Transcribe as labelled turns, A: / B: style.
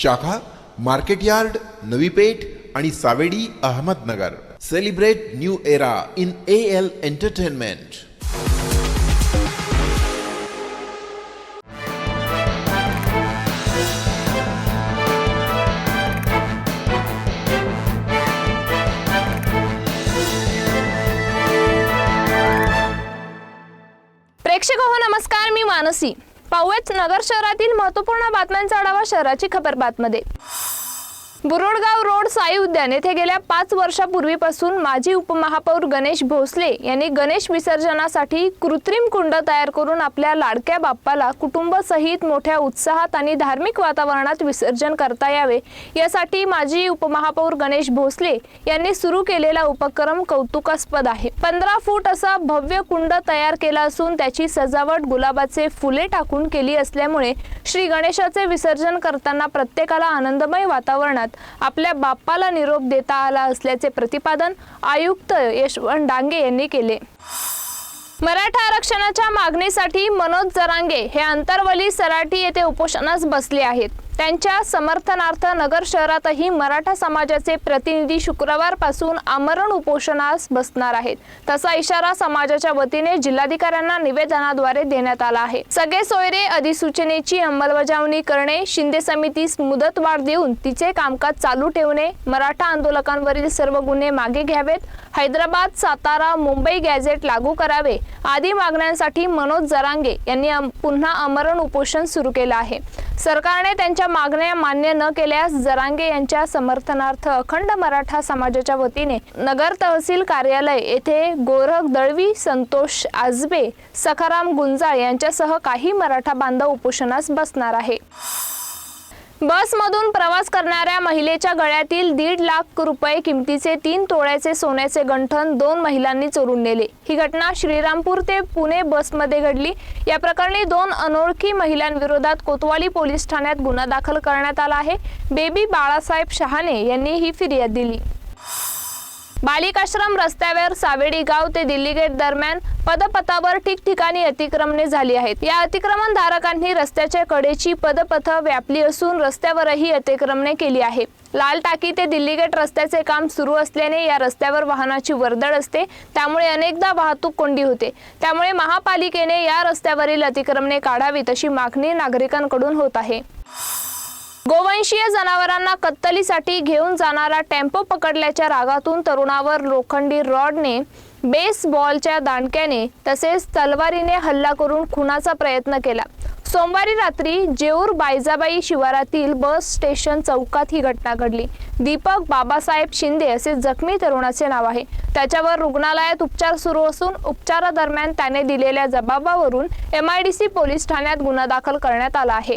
A: शाखा market yard Navi Peth आणि Savedi Ahmednagar. Celebrate new era in A L entertainment
B: प्रेक्षक हो नमस्कार मी मानसी. पाहूयात नगर शहरातील महत्त्वपूर्ण बातम्यांचा आढावा शहराची खबर बातमध्ये. बुरोडगाव रोड साई उद्यान येथे गेल्या पाच वर्षापूर्वीपासून माजी उपमहापौर गणेश भोसले यांनी गणेश विसर्जनासाठी कृत्रिम कुंड तयार करून आपल्या लाडक्या बाप्पाला कुटुंबसहित मोठ्या उत्साहात आणि धार्मिक वातावरणात विसर्जन करता यावे. यासाठी माजी उपमहापौर गणेश भोसले यांनी सुरू केलेला उपक्रम कौतुकास्पद आहे. पंधरा फूट असा भव्य कुंड तयार केला असून त्याची सजावट गुलाबाचे फुले टाकून केली असल्यामुळे श्री गणेशाचे विसर्जन करताना प्रत्येकाला आनंदमय वातावरणात आपल्या बाप्पाला निरोप देता आला असल्याचे प्रतिपादन आयुक्त यशवंत डांगे यांनी केले. मराठा आरक्षणाच्या मागणीसाठी मनोज जरांगे हे आंतरवली सराटी येथे उपोषणास बसले आहेत. त्यांच्या समर्थनार्थ नगर शहरातही मराठा समाजाचे प्रतिनिधी शुक्रवारपासून आमरण उपोषणास बसणार आहेत. तसा इशारा समाजाच्या वतीने जिल्हाधिकाऱ्यांना निवेदनाद्वारे देण्यात आला आहे. सगळे सोयरे अधिसूचनेची अंमलबजावणी करणे शिंदे समितीस मुदतवाढ देऊन तिचे कामकाज चालू ठेवणे मराठा आंदोलकांवरील सर्व गुन्हे मागे घ्यावेत हैदराबाद सातारा मुंबई गॅझेट लागू करावे आदी मागण्यांसाठी मनोज जरांगे यांनी पुन्हा आमरण उपोषण सुरू केलं आहे. सरकारने त्यांच्या मागण्या मान्य न केल्यास जरांगे यांच्या समर्थनार्थ अखंड मराठा समाजाच्या वतीने नगर तहसील कार्यालय येथे गोरख दळवी संतोष आजबे सखाराम गुंजाळ यांच्यासह काही मराठा बांधव उपोषणास बसणार आहे. बसमधून प्रवास करणाऱ्या महिलेच्या गळ्यातील दीड लाख रुपये किमतीचे तीन तोळ्याचे सोन्याचे गंठन दोन महिलांनी चोरून नेले. ही घटना श्रीरामपूर ते पुणे बसमध्ये घडली. या प्रकरणी दोन अनोळखी महिलांविरोधात कोतवाली पोलीस ठाण्यात गुन्हा दाखल करण्यात आला आहे. बेबी बाळासाहेब शहाणे यांनी ही फिर्याद दिली. बालिकाश्रम रस्त्यावर सावेडी गाव ते दिल्ली गेट दरम्यान पदपथावर ठिकठिकाणी अतिक्रमणे झाली आहेत. या अतिक्रमण धारकांनी रस्त्याच्या कडेची पदपथ व्यापली असून रस्त्यावरही अतिक्रमणे केली आहे. लाल टाकी ते दिल्ली गेट रस्त्याचे काम सुरू असल्याने या रस्त्यावर वाहनाची वर्दळ असते. त्यामुळे अनेकदा वाहतूक कोंडी होते. त्यामुळे महापालिकेने या रस्त्यावरील अतिक्रमणे काढावीत अशी मागणी नागरिकांकडून होत आहे. गोवंशीय जनावरांना कत्तलीसाठी घेऊन जाणारा टेम्पो पकडल्याच्या रागातून तरुणावर लोखंडी रॉडने बेसबॉलच्या दांडक्याने तसेच तलवारीने हल्ला करून खुनाचा प्रयत्न केला. सोमवारी रात्री जेऊर बायजाबाई शिवारातील बस स्टेशन चौकात ही घटना घडली. दीपक बाबासाहेब शिंदे असे जखमी तरुणाचे नाव आहे. त्याच्यावर रुग्णालयात उपचार सुरू असून उपचारादरम्यान त्याने दिलेल्या जबाबावरून एमआयडीसी पोलीस ठाण्यात गुन्हा दाखल करण्यात आला आहे.